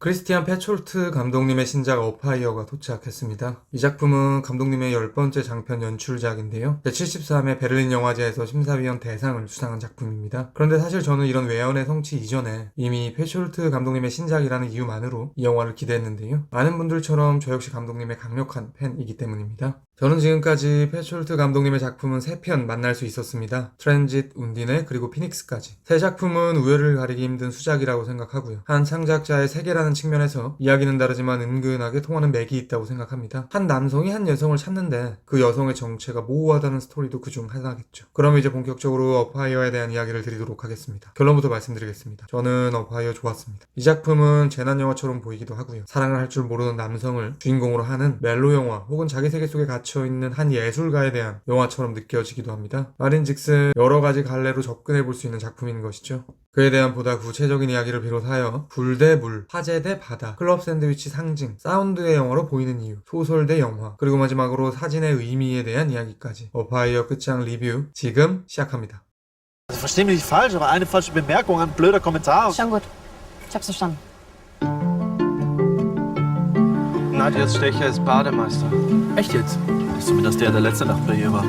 크리스티안 페촐트 감독님의 신작 어파이어가 도착했습니다. 이 작품은 감독님의 열 번째 장편 연출작인데요. 제73회 베를린 영화제에서 심사위원 대상을 수상한 작품입니다. 그런데 사실 저는 이런 외연의 성취 이전에 이미 페촐트 감독님의 신작이라는 이유만으로 이 영화를 기대했는데요. 많은 분들처럼 저 역시 감독님의 강력한 팬이기 때문입니다. 저는 지금까지 페촐트 감독님의 작품은 3편 만날 수 있었습니다. 트랜짓, 운디네, 그리고 피닉스까지. 세 작품은 우열을 가리기 힘든 수작이라고 생각하고요. 한 창작자의 세계라는 측면에서 이야기는 다르지만 은근하게 통하는 맥이 있다고 생각합니다. 한 남성이 한 여성을 찾는데 그 여성의 정체가 모호하다는 스토리도 그중 하나겠죠. 그럼 이제 본격적으로 어파이어에 대한 이야기를 드리도록 하겠습니다. 결론부터 말씀드리겠습니다. 저는 어파이어 좋았습니다. 이 작품은 재난 영화처럼 보이기도 하고요. 사랑을 할 줄 모르는 남성을 주인공으로 하는 멜로 영화 혹은 자기 세계 속에 갇혀 있는 한 예술가에 대한 영화처럼 느껴지기도 합니다. 말인즉슨 여러 가지 갈래로 접근해 볼 수 있는 작품인 것이죠. 그에 대한 보다 구체적인 이야기를 비롯하여 불 대 물, 화재 대 바다, 클럽 샌드위치 상징, 사운드의 영화로 보이는 이유, 소설 대 영화, 그리고 마지막으로 사진의 의미에 대한 이야기까지 어파이어 끝장 리뷰 지금 시작합니다. Also versteh mich nicht falsch, aber eine falsche Bemerkung, ein blöder Kommentar. Schon gut. Ich hab's verstanden. Nadjas Stecher ist Bademeister. Echt jetzt? Ist zumindest der, der letzte Nacht bei ihr war.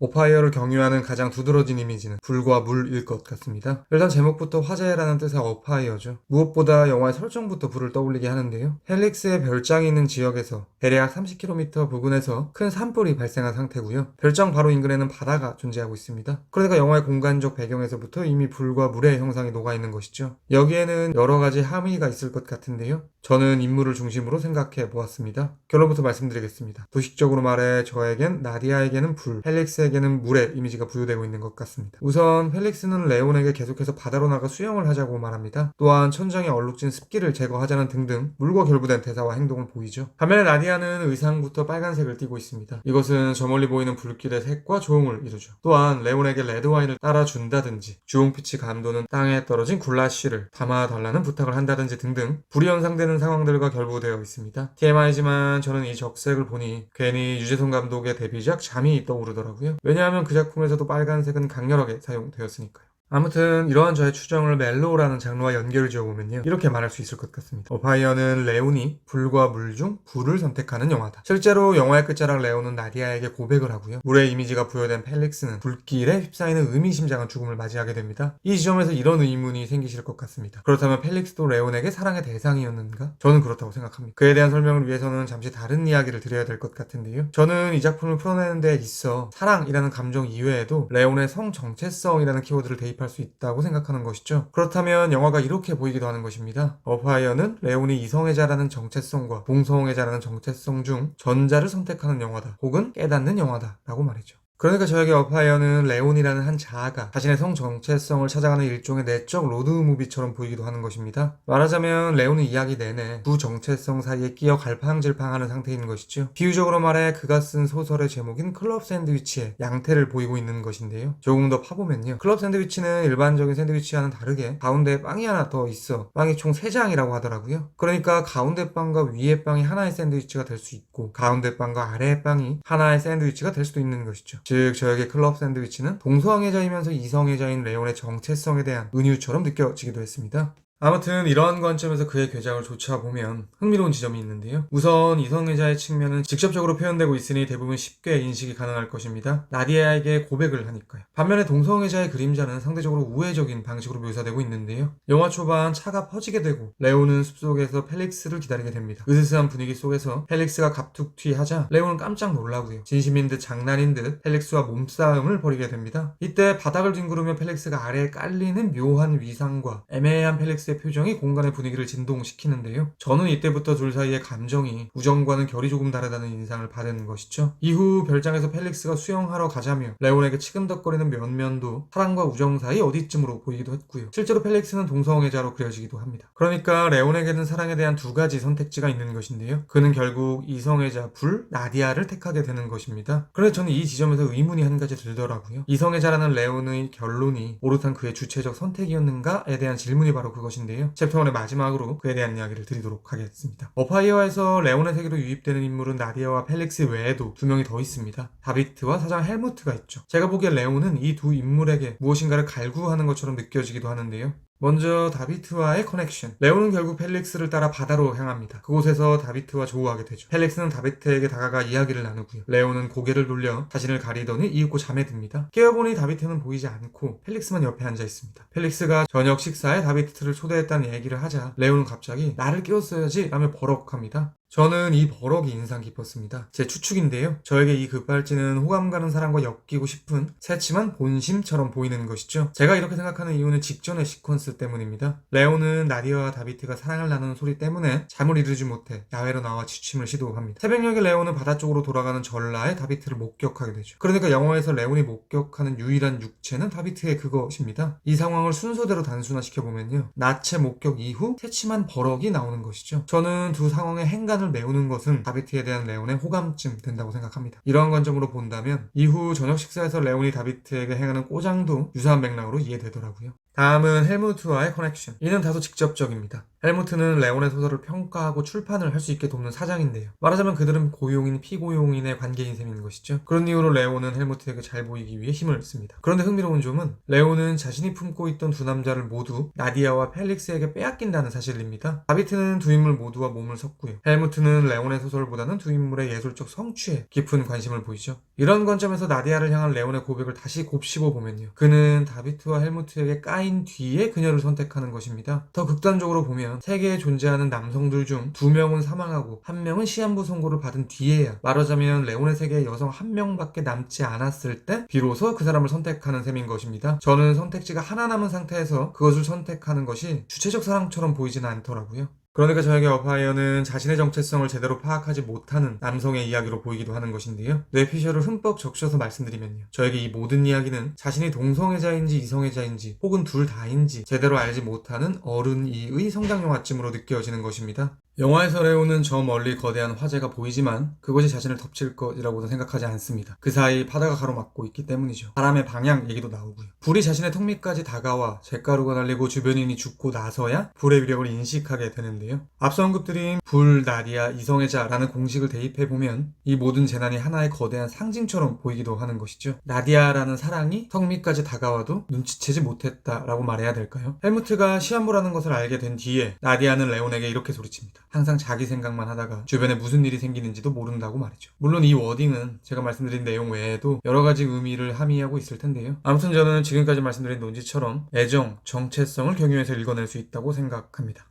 오파이어를 경유하는 가장 두드러진 이미지는 불과 물일 것 같습니다. 일단 제목부터 화재라는 뜻의 어파이어죠. 무엇보다 영화의 설정부터 불을 떠올리게 하는데요. 헬릭스의 별장이 있는 지역에서 대략 30km 부근에서 큰 산불이 발생한 상태고요. 별장 바로 인근에는 바다가 존재하고 있습니다. 그러니까 영화의 공간적 배경에서부터 이미 불과 물의 형상이 녹아있는 것이죠. 여기에는 여러 가지 함의가 있을 것 같은데요. 저는 인물을 중심으로 생각해 보았습니다. 결론부터 말씀드리겠습니다. 도식적으로 말해 저에겐 나디아에게는 불, 헬릭스에게 는 물의 이미지가 부여되고 있는 것 같습니다. 우선 헬릭스는 레온에게 계속해서 바다로 나가 수영을 하자고 말합니다. 또한 천장에 얼룩진 습기를 제거하자는 등등 물과 결부된 대사와 행동을 보이죠. 반면에 나디아는 의상부터 빨간색을 띠고 있습니다. 이것은 저 멀리 보이는 불길의 색과 조응을 이루죠. 또한 레온에게 레드와인을 따라준다든지 주홍피치 감도는 땅에 떨어진 굴라쉬를 담아달라는 부탁을 한다든지 등등 불이 연상되는 상황들과 결부되어 있습니다. TMI지만 저는 이 적색을 보니 괜히 유재석 감독의 데뷔작 잠이 떠오르더라고요. 왜냐하면 그 작품에서도 빨간색은 강렬하게 사용되었으니까요. 아무튼 이러한 저의 추정을 멜로우라는 장르와 연결을 지어보면요. 이렇게 말할 수 있을 것 같습니다. 어파이어는 레온이 불과 물 중 불을 선택하는 영화다. 실제로 영화의 끝자락 레온은 나디아에게 고백을 하고요. 물의 이미지가 부여된 펠릭스는 불길에 휩싸이는 의미심장한 죽음을 맞이하게 됩니다. 이 지점에서 이런 의문이 생기실 것 같습니다. 그렇다면 펠릭스도 레온에게 사랑의 대상이었는가? 저는 그렇다고 생각합니다. 그에 대한 설명을 위해서는 잠시 다른 이야기를 드려야 될 것 같은데요. 저는 이 작품을 풀어내는 데 있어 사랑이라는 감정 이외에도 레온의 성 정체성이라는 키워드를 대입 할 수 있다고 생각하는 것이죠. 그렇다면 영화가 이렇게 보이기도 하는 것입니다. 어파이어는 레온이 이성애자라는 정체성과 동성애자라는 정체성 중 전자를 선택하는 영화다. 혹은 깨닫는 영화다. 라고 말이죠. 그러니까 저에게 어파이어는 레온이라는 한 자아가 자신의 성 정체성을 찾아가는 일종의 내적 로드무비처럼 보이기도 하는 것입니다. 말하자면 레온은 이야기 내내 두 정체성 사이에 끼어 갈팡질팡하는 상태인 것이죠. 비유적으로 말해 그가 쓴 소설의 제목인 클럽 샌드위치의 양태를 보이고 있는 것인데요. 조금 더 파보면요. 클럽 샌드위치는 일반적인 샌드위치와는 다르게 가운데에 빵이 하나 더 있어 빵이 총 3장이라고 하더라고요. 그러니까 가운데 빵과 위에 빵이 하나의 샌드위치가 될 수 있고 가운데 빵과 아래의 빵이 하나의 샌드위치가 될 수도 있는 것이죠. 즉 저에게 클럽 샌드위치는 동성애자이면서 이성애자인 레온의 정체성에 대한 은유처럼 느껴지기도 했습니다. 아무튼 이러한 관점에서 그의 괴작을 좇아보면 흥미로운 지점이 있는데요. 우선 이성애자의 측면은 직접적으로 표현되고 있으니 대부분 쉽게 인식이 가능할 것입니다. 나디아에게 고백을 하니까요. 반면에 동성애자의 그림자는 상대적으로 우회적인 방식으로 묘사되고 있는데요. 영화 초반 차가 퍼지게 되고 레오는 숲속에서 펠릭스를 기다리게 됩니다. 으스스한 분위기 속에서 펠릭스가 갑툭튀하자 레오는 깜짝 놀라고요. 진심인 듯 장난인 듯 펠릭스와 몸싸움을 벌이게 됩니다. 이때 바닥을 뒹구르며 펠릭스가 아래에 깔리는 묘한 위상과 애매한 펠릭스 의 표정이 공간의 분위기를 진동시키는데요. 저는 이때부터 둘 사이의 감정이 우정과는 결이 조금 다르다는 인상을 받은 것이죠. 이후 별장에서 펠릭스가 수영하러 가자며 레온에게 치근덕거리는 면면도 사랑과 우정 사이 어디쯤으로 보이기도 했고요. 실제로 펠릭스는 동성애자로 그려지기도 합니다. 그러니까 레온에게는 사랑에 대한 두 가지 선택지가 있는 것인데요. 그는 결국 이성애자 불 나디아를 택하게 되는 것입니다. 그런데 저는 이 지점에서 의문이 한 가지 들더라고요. 이성애자라는 레온의 결론이 오롯한 그의 주체적 선택이었는가에 대한 질문이 바로 그것인데 요. 챕터 1의 마지막으로 그에 대한 이야기를 드리도록 하겠습니다. 어파이어에서 레온의 세계로 유입되는 인물은 나디아와 펠릭스 외에도 두 명이 더 있습니다. 다비트와 사장 헬무트가 있죠. 제가 보기에 레온은 이 두 인물에게 무엇인가를 갈구하는 것처럼 느껴지기도 하는데요. 먼저 다비트와의 커넥션. 레오는 결국 펠릭스를 따라 바다로 향합니다. 그곳에서 다비트와 조우하게 되죠. 펠릭스는 다비트에게 다가가 이야기를 나누고요. 레오는 고개를 돌려 자신을 가리더니 이윽고 잠에 듭니다. 깨어보니 다비트는 보이지 않고 펠릭스만 옆에 앉아 있습니다. 펠릭스가 저녁 식사에 다비트를 초대했다는 얘기를 하자 레오는 갑자기 나를 깨웠어야지 라며 버럭합니다. 저는 이 버럭이 인상 깊었습니다. 제 추측인데요. 저에게 이 급발진은 호감 가는 사람과 엮이고 싶은 새침한 본심처럼 보이는 것이죠. 제가 이렇게 생각하는 이유는 직전의 시퀀스 때문입니다. 레오는 나디아와 다비트가 사랑을 나누는 소리 때문에 잠을 이루지 못해 야외로 나와 취침을 시도합니다. 새벽녘에 레오는 바다 쪽으로 돌아가는 전라에 다비트를 목격하게 되죠. 그러니까 영화에서 레온이 목격하는 유일한 육체는 다비트의 그것입니다. 이 상황을 순서대로 단순화시켜보면요. 나체 목격 이후 새침한 버럭이 나오는 것이죠. 저는 두 상황의 행 간을 메우는 것은 다비트에 대한 레온의 호감쯤 된다고 생각합니다. 이러한 관점으로 본다면 이후 저녁 식사에서 레온이 다비트에게 행하는 꼬장도 유사한 맥락으로 이해되더라고요. 다음은 헬무트와의 커넥션. 이는 다소 직접적입니다. 헬무트는 레온의 소설을 평가하고 출판을 할 수 있게 돕는 사장인데요. 말하자면 그들은 고용인, 피고용인의 관계인 셈인 것이죠. 그런 이유로 레온은 헬무트에게 잘 보이기 위해 힘을 씁니다. 그런데 흥미로운 점은 레온은 자신이 품고 있던 두 남자를 모두 나디아와 펠릭스에게 빼앗긴다는 사실입니다. 다비트는 두 인물 모두와 몸을 섞고요. 헬무트는 레온의 소설보다는 두 인물의 예술적 성취에 깊은 관심을 보이죠. 이런 관점에서 나디아를 향한 레온의 고백을 다시 곱씹어 보면요. 그는 다비트와 헬무트에게 까인 뒤에 그녀를 선택하는 것입니다. 더 극단적으로 보면 세계에 존재하는 남성들 중 두 명은 사망하고 한 명은 시한부 선고를 받은 뒤에야 말하자면 레온의 세계에 여성 한 명밖에 남지 않았을 때 비로소 그 사람을 선택하는 셈인 것입니다. 저는 선택지가 하나 남은 상태에서 그것을 선택하는 것이 주체적 사랑처럼 보이지는 않더라고요. 그러니까 저에게 어파이어는 자신의 정체성을 제대로 파악하지 못하는 남성의 이야기로 보이기도 하는 것인데요. 뇌피셜을 흠뻑 적셔서 말씀드리면요. 저에게 이 모든 이야기는 자신이 동성애자인지 이성애자인지 혹은 둘 다인지 제대로 알지 못하는 어른이의 성장영화쯤으로 느껴지는 것입니다. 영화에서 레오는 저 멀리 거대한 화재가 보이지만 그것이 자신을 덮칠 것이라고는 생각하지 않습니다. 그 사이 바다가 가로막고 있기 때문이죠. 바람의 방향 얘기도 나오고요. 불이 자신의 턱 밑까지 다가와 잿가루가 날리고 주변인이 죽고 나서야 불의 위력을 인식하게 되는데요. 앞서 언급드린 불, 나리아, 이성애자라는 공식을 대입해 보면 이 모든 재난이 하나의 거대한 상징처럼 보이기도 하는 것이죠. 나디아라는 사랑이 턱 밑까지 다가와도 눈치채지 못했다라고 말해야 될까요? 헬무트가 시한부라는 것을 알게 된 뒤에 나디아는 레온에게 이렇게 소리칩니다. 항상 자기 생각만 하다가 주변에 무슨 일이 생기는지도 모른다고 말이죠. 물론 이 워딩은 제가 말씀드린 내용 외에도 여러 가지 의미를 함의하고 있을 텐데요. 아무튼 저는 지금까지 말씀드린 논지처럼 애정, 정체성을 경유해서 읽어낼 수 있다고 생각합니다.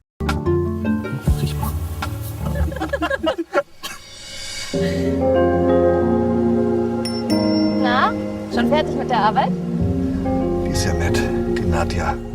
Na, schon fertig mit der Arbeit? Die ist ja nett, die Nadja.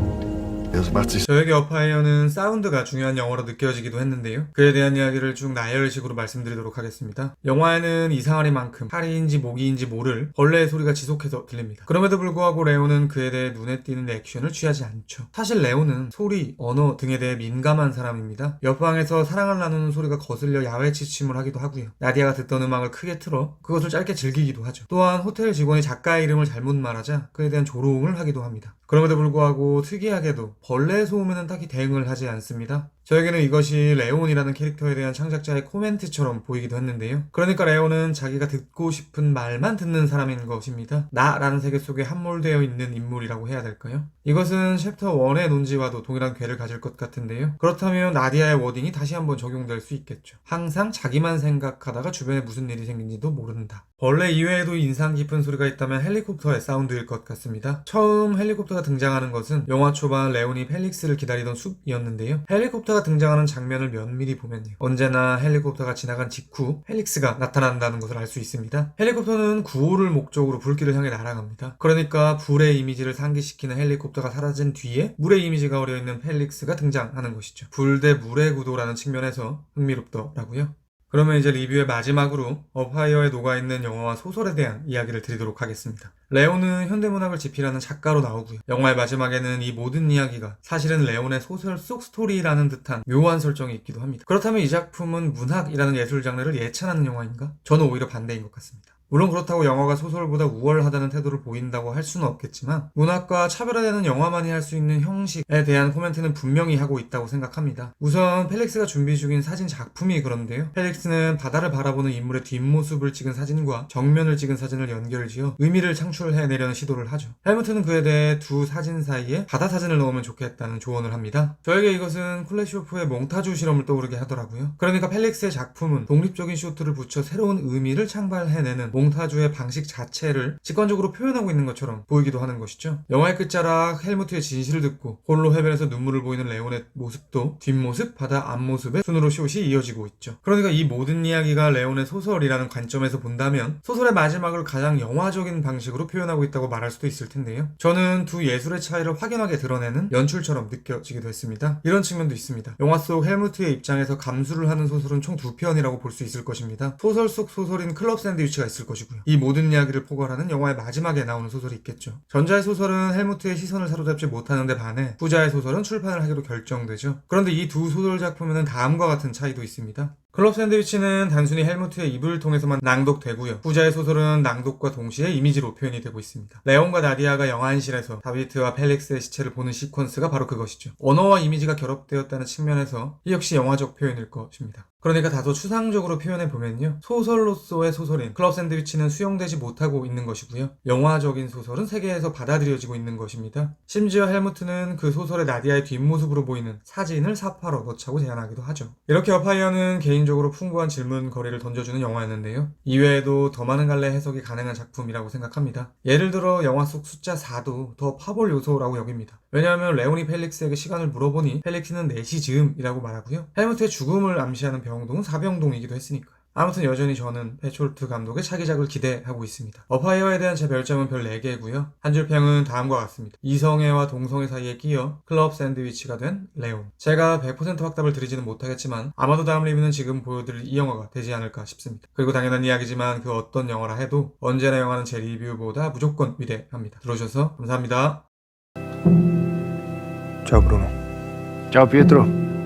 저에게 어파이어는 사운드가 중요한 영어로 느껴지기도 했는데요. 그에 대한 이야기를 쭉 나열식으로 말씀드리도록 하겠습니다. 영화에는 이상하리만큼 파리인지 모기인지 모를 벌레의 소리가 지속해서 들립니다. 그럼에도 불구하고 레오는 그에 대해 눈에 띄는 액션을 취하지 않죠. 사실 레오는 소리, 언어 등에 대해 민감한 사람입니다. 옆방에서 사랑을 나누는 소리가 거슬려 야외 취침을 하기도 하고요. 나디아가 듣던 음악을 크게 틀어 그것을 짧게 즐기기도 하죠. 또한 호텔 직원이 작가의 이름을 잘못 말하자 그에 대한 조롱을 하기도 합니다. 그럼에도 불구하고 특이하게도 벌레의 소음에는 딱히 대응을 하지 않습니다. 저에게는 이것이 레온이라는 캐릭터에 대한 창작자의 코멘트처럼 보이기도 했는데요. 그러니까 레온은 자기가 듣고 싶은 말만 듣는 사람인 것입니다. 나라는 세계 속에 함몰되어 있는 인물이라고 해야 될까요? 이것은 챕터 1의 논지와도 동일한 궤를 가질 것 같은데요. 그렇다면 나디아의 워딩이 다시 한번 적용될 수 있겠죠. 항상 자기만 생각하다가 주변에 무슨 일이 생긴지도 모른다. 벌레 이외에도 인상 깊은 소리가 있다면 헬리콥터의 사운드일 것 같습니다. 처음 헬리콥터가 등장하는 것은 영화 초반 레온이 펠릭스를 기다리던 숲이었는데요. 헬리콥터 가 등장하는 장면을 면밀히 보면요. 언제나 헬리콥터가 지나간 직후 펠릭스가 나타난다는 것을 알 수 있습니다. 헬리콥터는 구호를 목적으로 불길을 향해 날아갑니다. 그러니까 불의 이미지를 상기시키는 헬리콥터가 사라진 뒤에 물의 이미지가 어려 있는 펠릭스가 등장하는 것이죠. 불 대 물의 구도라는 측면에서 흥미롭더라고요. 그러면 이제 리뷰의 마지막으로 어파이어에 녹아있는 영화와 소설에 대한 이야기를 드리도록 하겠습니다. 레온은 현대문학을 집필하는 작가로 나오고요. 영화의 마지막에는 이 모든 이야기가 사실은 레온의 소설 속 스토리라는 듯한 묘한 설정이 있기도 합니다. 그렇다면 이 작품은 문학이라는 예술 장르를 예찬하는 영화인가? 저는 오히려 반대인 것 같습니다. 물론 그렇다고 영화가 소설보다 우월하다는 태도를 보인다고 할 수는 없겠지만 문학과 차별화되는 영화만이 할 수 있는 형식에 대한 코멘트는 분명히 하고 있다고 생각합니다. 우선 펠릭스가 준비 중인 사진 작품이 그런데요. 펠릭스는 바다를 바라보는 인물의 뒷모습을 찍은 사진과 정면을 찍은 사진을 연결지어 의미를 창출해내려는 시도를 하죠. 헬무트는 그에 대해 두 사진 사이에 바다 사진을 넣으면 좋겠다는 조언을 합니다. 저에게 이것은 쿨레쇼프의 몽타주 실험을 떠오르게 하더라고요. 그러니까 펠릭스의 작품은 독립적인 쇼트를 붙여 새로운 의미를 창발해내는 몽타주의 방식 자체를 직관적으로 표현하고 있는 것처럼 보이기도 하는 것이죠. 영화의 끝자락 헬무트의 진실을 듣고 홀로 해변에서 눈물을 보이는 레온의 모습도 뒷모습, 바다 앞모습의 순으로 숏이 이어지고 있죠. 그러니까 이 모든 이야기가 레온의 소설이라는 관점에서 본다면 소설의 마지막을 가장 영화적인 방식으로 표현하고 있다고 말할 수도 있을 텐데요. 저는 두 예술의 차이를 확연하게 드러내는 연출처럼 느껴지기도 했습니다. 이런 측면도 있습니다. 영화 속 헬무트의 입장에서 감수를 하는 소설은 총 두 편이라고 볼 수 있을 것입니다. 소설 속 소설인 클럽 샌드위치가 있을 것이고요. 이 모든 이야기를 포괄하는 영화의 마지막에 나오는 소설이 있겠죠. 전자의 소설은 헬무트의 시선을 사로잡지 못하는데 반해 후자의 소설은 출판을 하기로 결정되죠. 그런데 이 두 소설 작품에는 다음과 같은 차이도 있습니다. 클럽 샌드위치는 단순히 헬무트의 입을 통해서만 낭독되고요. 후자의 소설은 낭독과 동시에 이미지로 표현이 되고 있습니다. 레온과 나디아가 영안실에서 다비트와 펠릭스의 시체를 보는 시퀀스가 바로 그것이죠. 언어와 이미지가 결합되었다는 측면에서 이 역시 영화적 표현일 것입니다. 그러니까 다소 추상적으로 표현해 보면요. 소설로서의 소설인 클럽 샌드위치는 수용되지 못하고 있는 것이고요. 영화적인 소설은 세계에서 받아들여지고 있는 것입니다. 심지어 헬무트는 그 소설의 나디아의 뒷모습으로 보이는 사진을 사파로 넣자고 제안하기도 하죠. 이렇게 어파이어는 개인 적으로 풍부한 질문 거리를 던져주는 영화였는데요. 이외에도 더 많은 갈래 해석이 가능한 작품이라고 생각합니다. 예를 들어 영화 속 숫자 4도 더 파볼 요소라고 여깁니다. 왜냐하면 레오니 펠릭스에게 시간을 물어보니 펠릭스는 4시 즈음이라고 말하고요. 헬무트의 죽음을 암시하는 병동은 사병동이기도 했으니까요. 아무튼 여전히 저는 페촐트 감독의 차기작을 기대하고 있습니다. 어파이어에 대한 제 별점은 별 4개고요. 한 줄 평은 다음과 같습니다. 이성애와 동성애 사이에 끼어 클럽 샌드위치가 된 레온. 제가 100% 확답을 드리지는 못하겠지만 아마도 다음 리뷰는 지금 보여드릴 이 영화가 되지 않을까 싶습니다. 그리고 당연한 이야기지만 그 어떤 영화라 해도 언제나 영화는 제 리뷰보다 무조건 위대합니다. 들어주셔서 감사합니다.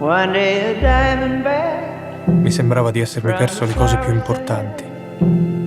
One day a diamondback Mi sembrava di essermi perso le cose più importanti.